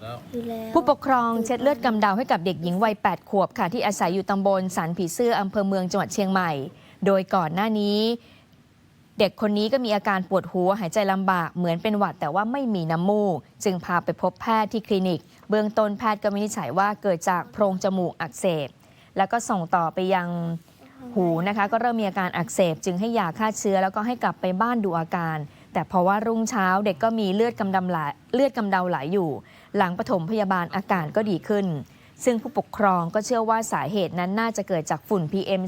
แล้วอยู่แล้วผู้ปกครองเช็ดเลือดกำเดาให้กับเด็กหญิงวัย 8 ขวบค่ะ ที่อาศัยอยู่ตำบลสันผีเสื้ออำเภอเมืองจังหวัดเชียงใหม่ โดยก่อนหน้านี้ เด็กคนนี้ก็มีอาการปวดหัวหายใจลำบากเหมือนเป็นหวัดแต่ว่าไม่มีน้ำมูก จึงพาไปพบแพทย์ที่คลินิก เบื้องต้นแพทย์ก็วินิจฉัยว่าเกิดจากโพรงจมูกอักเสบ แล้วก็ส่งต่อไปยังหูนะคะ ก็เริ่มมีอาการอักเสบ จึงให้ยาฆ่าเชื้อ แล้วก็ให้กลับไปบ้านดูอาการ แต่เพราะว่ารุ่งเช้าเด็กก็มีเลือดกำดำไหลเลือดกำเดาไหลอยู่ หลังปฐมพยาบาลอาการก็ดีขึ้น ซึ่งผู้ปกครองก็เชื่อว่าสาเหตุนั้นน่าจะเกิดจากฝุ่น PM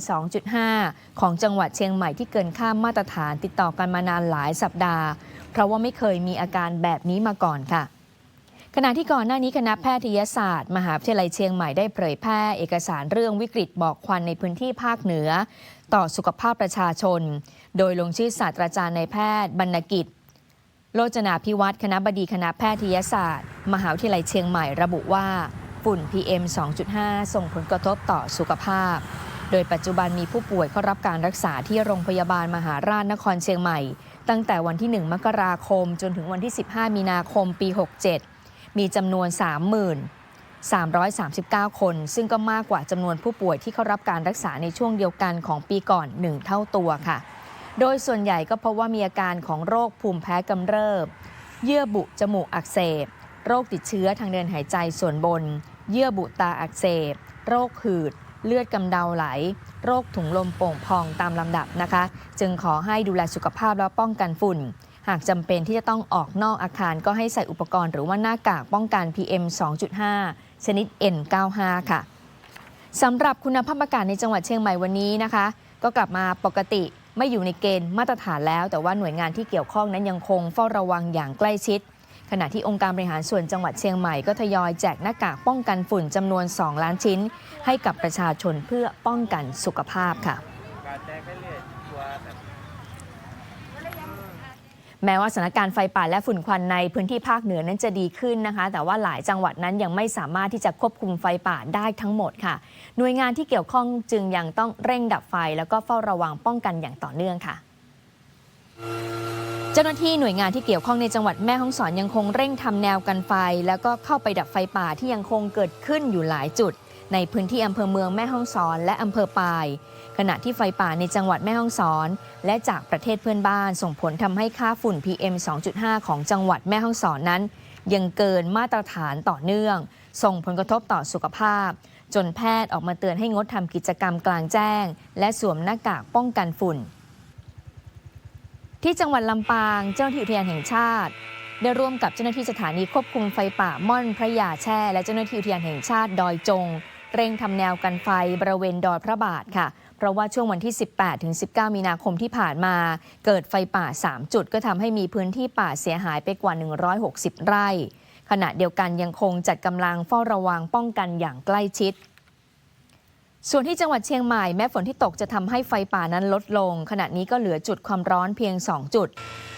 2.5 ของจังหวัดเชียงใหม่ที่เกินค่ามาตรฐานติดต่อกันมานานหลายสัปดาห์ เพราะว่าไม่เคยมีอาการแบบนี้มาก่อนค่ะ ขณะที่ก่อนหน้านี้คณะแพทยศาสตร์ มหาวิทยาลัยเชียงใหม่ได้เผยแพร่เอกสารเรื่องวิกฤตบอกควันในพื้นที่ภาคเหนือ ต่อสุขภาพประชาชน โดยลงชื่อศาสตราจารย์นายแพทย์บรรณกิจ โลจนาพิวัตรคณะบดีคณะแพทยศาสตร์ มหาวิทยาลัยเชียงใหม่ระบุว่าฝุ่น PM 2.5 ส่งผลกระทบต่อสุขภาพ โดยปัจจุบันมีผู้ป่วยเข้ารับการรักษาที่โรงพยาบาลมหาราชนครเชียงใหม่ ตั้งแต่วันที่ 1 มกราคม จนถึงวันที่ 15 มีนาคมปี 67 มีจำนวน 30,339 คน ซึ่งก็มากกว่าจำนวนผู้ป่วยที่เข้ารับการรักษาในช่วงเดียวกันของปีก่อน 1 เท่าตัวค่ะ โดยส่วนใหญ่ก็เพบว่ามีอาการของโรคภูมิแพ้กำเริบ เยื่อบุจมูกอักเสบ โรคติดเชื้อทางเดินหายใจส่วนบน เยื่อบุตาอักเสบ โรคหืดเลือดกำเดาไหล โรคถุงลมโป่งพองตามลำดับนะคะ จึงขอให้ดูแลสุขภาพและป้องกันฝุ่น หากจำเป็นที่จะต้องออกนอกอาคารก็ให้ใส่อุปกรณ์หรือว่าหน้ากากป้องกัน PM 2.5 ชนิด N95 ค่ะสำหรับคุณภาพอากาศในจังหวัดเชียงใหม่วันนี้นะคะ ก็กลับมาปกติไม่อยู่ในเกณฑ์มาตรฐานแล้ว แต่ว่าหน่วยงานที่เกี่ยวข้องนั้นยังคงเฝ้าระวังอย่างใกล้ชิด ขณะที่องค์การบริหารส่วนจังหวัดเชียงใหม่ก็ทยอยแจกหน้ากากป้องกันฝุ่นจำนวน 2 ล้านชิ้น ให้กับประชาชนเพื่อป้องกันสุขภาพค่ะ การแจ้งไปเรื่อยตัวแบบ แม้ว่าสถานการณ์ไฟป่าและฝุ่นควันในพื้นที่ภาคเหนือนั้นจะดีขึ้นนะคะ แต่ว่าหลายจังหวัดนั้นยังไม่สามารถที่จะควบคุมไฟป่าได้ทั้งหมดค่ะ หน่วยงานที่เกี่ยวข้องจึงยังต้องเร่งดับไฟ แล้วก็เฝ้าระวังป้องกันอย่างต่อเนื่องค่ะเจ้าหน้าที่หน่วยงานที่เกี่ยวข้องในจังหวัดแม่ฮ่องสอนยังคงเร่งทำแนวกันไฟ แล้วก็เข้าไปดับไฟป่าที่ยังคงเกิดขึ้นอยู่หลายจุด ในพื้นที่อำเภอเมืองแม่ฮ่องสอน และอำเภอปาย ขณะที่ไฟป่าในจังหวัดแม่ฮ่องสอน และจากประเทศเพื่อนบ้านส่งผลทำให้ค่าฝุ่น PM 2.5 ของจังหวัดแม่ฮ่องสอนนั้น ยังเกินมาตรฐานต่อเนื่อง ส่งผลกระทบต่อสุขภาพ จนแพทย์ออกมาเตือนให้งดทำกิจกรรมกลางแจ้ง และสวมหน้ากากป้องกันฝุ่น ที่จังหวัดลำปางเจ้าหน้าที่อุทยานแห่งชาติได้ร่วมกับเจ้าหน้าที่สถานีควบคุมไฟป่าม่อนพระยาแช่ และเจ้าหน้าที่อุทยานแห่งชาติดอยจง เร่งทำแนวกันไฟบริเวณดอยพระบาทค่ะ เพราะว่าช่วงวันที่ 18ถึง19 มีนาคมที่ผ่านมา เกิดไฟป่า 3 จุดก็ทำให้มีพื้นที่ป่าเสียหายไปกว่า 160 ไร่ ขณะเดียวกันยังคงจัดกำลังเฝ้าระวังป้องกันอย่างใกล้ชิดส่วนที่จังหวัดเชียงใหม่แม้ฝนที่ตกจะทำให้ไฟป่านั้นลดลง ขณะนี้ก็เหลือจุดความร้อนเพียง 2 จุด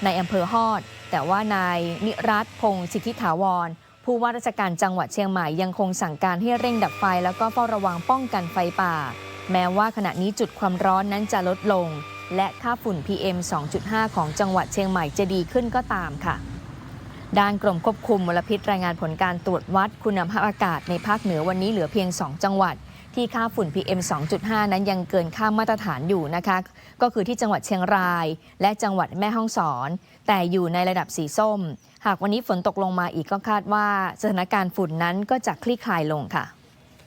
ในอำเภอฮอด แต่ว่านายนิรัตพงศ์สิทธิถาวร ผู้ว่าราชการจังหวัดเชียงใหม่ยังคงสั่งการให้เร่งดับไฟ แล้วก็เฝ้าระวังป้องกันไฟป่า แม้ว่าขณะนี้จุดความร้อนนั้นจะลดลง และค่าฝุ่น PM 2.5 ของจังหวัดเชียงใหม่จะดีขึ้นก็ตามค่ะ ด้านกรมควบคุมมลพิษรายงานผลการตรวจวัดคุณภาพอากาศในภาคเหนือวันนี้เหลือเพียง 2 จังหวัด ที่ค่าฝุ่น PM 2.5 นั้นยังเกินค่ามาตรฐานอยู่นะคะ ก็คือที่จังหวัดเชียงราย และจังหวัดแม่ฮ่องสอน แต่อยู่ในระดับสีส้ม หากวันนี้ฝนตกลงมาอีกก็คาดว่าสถานการณ์ฝุ่นนั้นก็จะคลี่คลายลงค่ะ